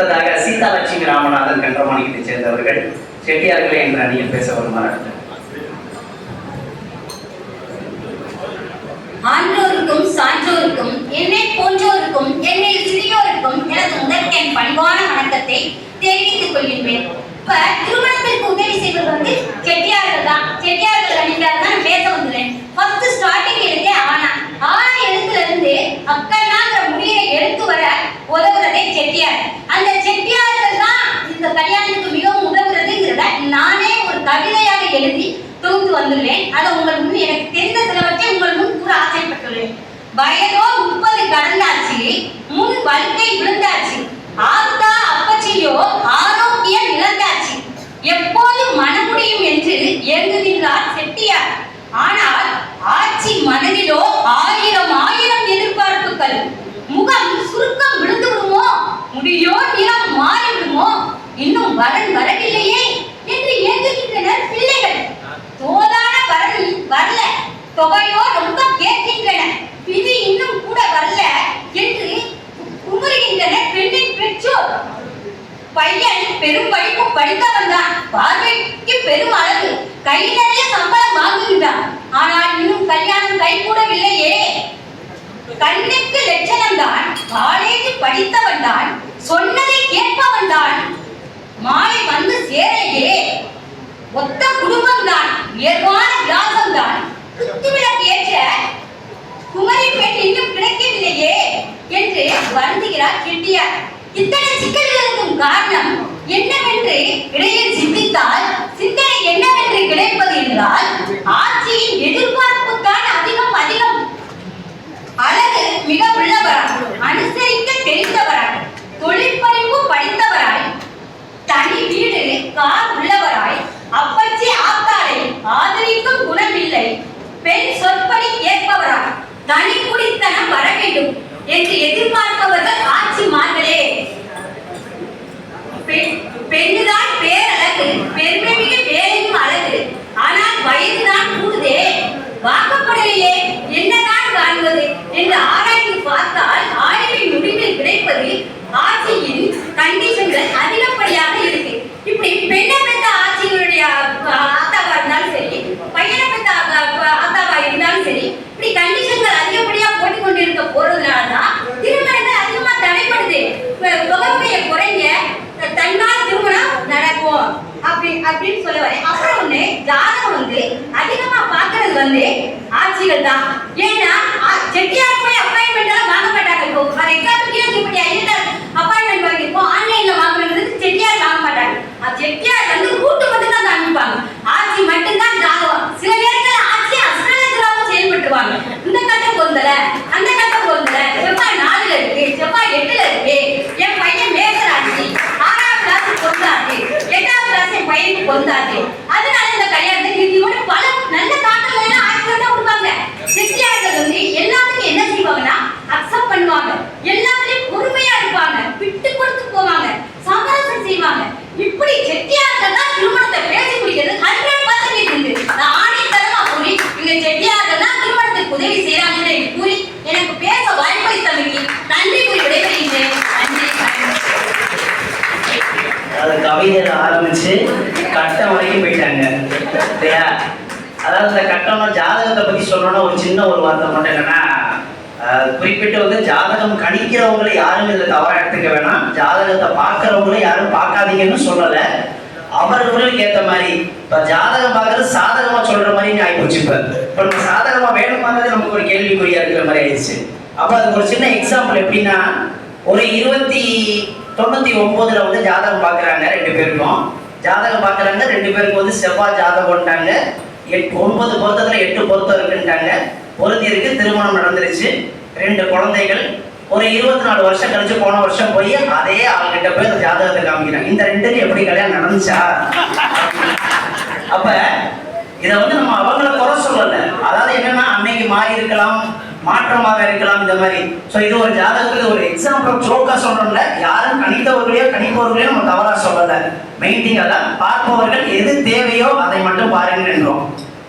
அடுத்ததாக சீதாலட்சுமி ராமநாதன் கன்றமாணிக்கத்தை சேர்ந்தவர்கள் செட்டியார்களே என்ற அணியில் பேச வருமாறு. ஆன்றோருக்கும் சான்றோருக்கும் என்னை போன்றோருக்கும் என்னை சிறியோருக்கும் எனது முதற்கண் பண்பான வணக்கத்தை தெரிவித்துக் கொள்கின்றேன். இப்ப திருமணத்திற்கு உதவி செய்வது வந்து செட்டியார்கள் தான். செட்டியார்கள் அணிக்காக தான் பேச வந்துள்ளேன் ஃபர்ஸ்ட் ஸ்டார்டிங் எழுதே ஆனா. ஆனா எழுத்துல இருந்து அக்கன்னாங்கிற முடியை எடுத்து வர உதவுறதே செட்டியார். இந்த கல்யாணத்துக்கு மிகவும் உதவுறதுங்கிறத நானே ஒரு கவிதையாக எழுதி தொகுத்து வந்துள்ளேன். அதை உங்கள் முன் எனக்கு தெரிந்த சிலவற்றை உங்கள் முன் கூற ஆசைப்பட்டுள்ளேன். வயதோ முப்பது கடந்தாச்சு முன் வழுக்கை விழுந்தாச்சு ஆத்தா அப்பச்சியோ ஆரோக்கியம் இழந்தாச்சு. எப்போது மனமுடியும் என்று ஏங்குகின்றார் செட்டியார். ஆனால் ஆட்சி மனதிலோ வரன் வரவில்லையே என்று ஏங்குகின்றனர் பிள்ளைகள். தோதான வரன் வரல. தொகையோ ரொம்ப கேட்கின்றன விதி இன்னும் கூட வரல என்று குமுறுகின்றனர் பெண்ணின் பெற்றோர். பையன் பெரும் படிப்பு படித்தவன் தான். பார்வைக்கு பெரும் அழகு. கை நிறைய சம்பளம் வாங்குகின்றான். ஆனால் இன்னும் கல்யாணம் கைகூடவில்லையே. கண்ணுக்கு லட்சணம் தான் காலேஜ் படித்தவன் தான் சொன்னதை கேட்பவன் தான் உயர்வான விலாசம் தான் குத்துவிளக்கு ஏற்ற குமரி பெண் இன்னும் கிடைக்கவில்லையே என்று வருந்துகிறார் கெட்டியார். இத்தனை சிக்கல்களுக்கும் காரணம் என்னவென்று இடையில் சிந்தித்தால் பெண் சொற்படி ஏற்பவரா தனி குடித்தனம் வர வேண்டும் என்று எதிர்பார்ப்பவர்கள் ஆட்சிமார்களே பெண் பெண்ணுதான் பேரழகு பெருமை மிக வேலையும் அழகு. ஆனால் வயதுதான் கூடுதே. வாக்கப்ப அப்படின்னு சொல்ல வரேன். அப்புறம் ஒண்ணு ஜாதகம் வந்து அதிகமா பாக்குறது வந்து ஆட்சிகள் தான். ஏன்னா ஆ- செட்டியார் போய் அப்பாயின்மெண்ட் எல்லாம் வாங்க மாட்டாங்க இப்போ ஃபார் எக்ஸாம்பிள் இப்படி ஐயா அப்பாயின்மெண்ட் வாங்கிருப்போம் ஆன்லைன்ல வாங்குறது செட்டியார் வாங்க மாட்டாங்க அது செட்டியார் வந்து ரூட்டு மட்டும் தான் காமிப்பாங்க ஆட்சி மட்டும்தான் ஜாதகம் சில நேரத்துல ஆட்சி அஸ்ட்ராலஜராகவும் செயல்பட்டுவாங்க இந்த கட்டம் பொருந்தல அந்த கட்டம் பொருந்தல செவ்வாய் நாலுல இருக்கு செவ்வாய் எட்டுல இருக்கு என் பையன் மேசராட்சி ஆறாம் கிளாஸ் பொருந்தாது எட்டாம் கிளாஸ் என் பொருந்தாது அதனால இந்த கல்யாணத்தை நிறுத்தியோட பல நல்ல காட்டங்கள் எல்லாம் ஆட்சிகள் தான் கொடுப்பாங்க செட்டியார்கள் வந்து எல்லாத்துக்கும் என்ன செய்வாங்கன்னா அக்செப்ட் பண்ணுவாங்க. எல்லாத்துலயும் பொறுமையா இருப்பாங்க. விட்டு கொடுத்து போவாங்க. சமரசம் செய்வாங்க. இப்படி செட்டியார்கள் தான் திருமணத்தை பேசி முடிக்கிறது. ஹண்ட்ரட் பர்சன்டேஜ் உண்டு நான் ஆணித்தரமா கூறி இங்க செட்டியார்கள் தான் திருமணத்துக்கு உதவி செய்யறாங்கன்னு எனக்கு கூறி எனக்கு பேச வாய்ப்பளித்தமைக்கு நன்றி கூறி விடைபெறுகிறேன் நன்றி வணக்கம். அதாவது கவிதையில ஆரம்பிச்சு கட்டம் வரைக்கும் போயிட்டாங்க. இல்லையா? அதாவது இந்த கட்டம்னா ஜாதகத்தை பத்தி சொல்லணும்னா ஒரு சின்ன ஒரு வார்த்தை மட்டும் என்னன்னா குறிப்பிட்டு வந்து ஜாதகம் கணிக்கிறவங்களை யாரும் இதுல தவறா எடுத்துக்க வேணாம். ஜாதகத்தை பார்க்குறவங்களும் யாரும் பார்க்காதீங்கன்னு சொல்லல. அவர்களுக்கு ஏத்த மாதிரி. இப்ப ஜாதகம் பார்க்கறது சாதகமா சொல்ற மாதிரி நீ ஆயிப்போச்சு இப்ப. இப்ப நம்ம சாதகமா வேணுமாங்கிறது நமக்கு ஒரு கேள்விக்குறியா இருக்கிற மாதிரி ஆயிடுச்சு. அப்ப அதுக்கு ஒரு சின்ன எக்ஸாம்பிள் எப்படின்னா ஒரு இருபத்தி தொண்ணூத்தி ஒன்பதுல வந்து ஜாதகம் பார்க்கறாங்க ரெண்டு பேருக்கும். ஜாதகம் பார்க்குறாங்க ரெண்டு பேருக்கு வந்து செவ்வாய் ஜாதகம்ட்டாங்க எட் ஒன்பது பொருத்தத்துல எட்டு பொருத்தம் இருக்குன்ட்டாங்க. பொருத்தியிருக்கு திருமணம் நடந்துருச்சு. ரெண்டு குழந்தைகள். ஒரு இருபத்தி நாலு வருஷம் கழிச்சு போன வருஷம் போய் அதே ஆள்கிட்ட போய் அந்த ஜாதகத்தை காமிக்கிறாங்க. இந்த ரெண்டுக்கு எப்படி கல்யாணம் நடந்துச்சா? அப்ப இத வந்து நம்ம அவங்கள குறை சொல்லல. அதாவது என்னன்னா அன்னைக்கு மாறி இருக்கலாம் மாற்றமாக இருக்கலாம் இந்த மாதிரி. ஸோ இது ஒரு ஜாதகத்துக்கு ஒரு எக்ஸாம்பிள் ஜோக்கா சொல்றோம்ல. யாரும் கணித்தவர்களையோ கணிப்பவர்களையோ நம்ம தவறா சொல்லல. மெயின் திங் அதான் பார்ப்பவர்கள் எது தேவையோ அதை மட்டும் பாருங்க என்றோம்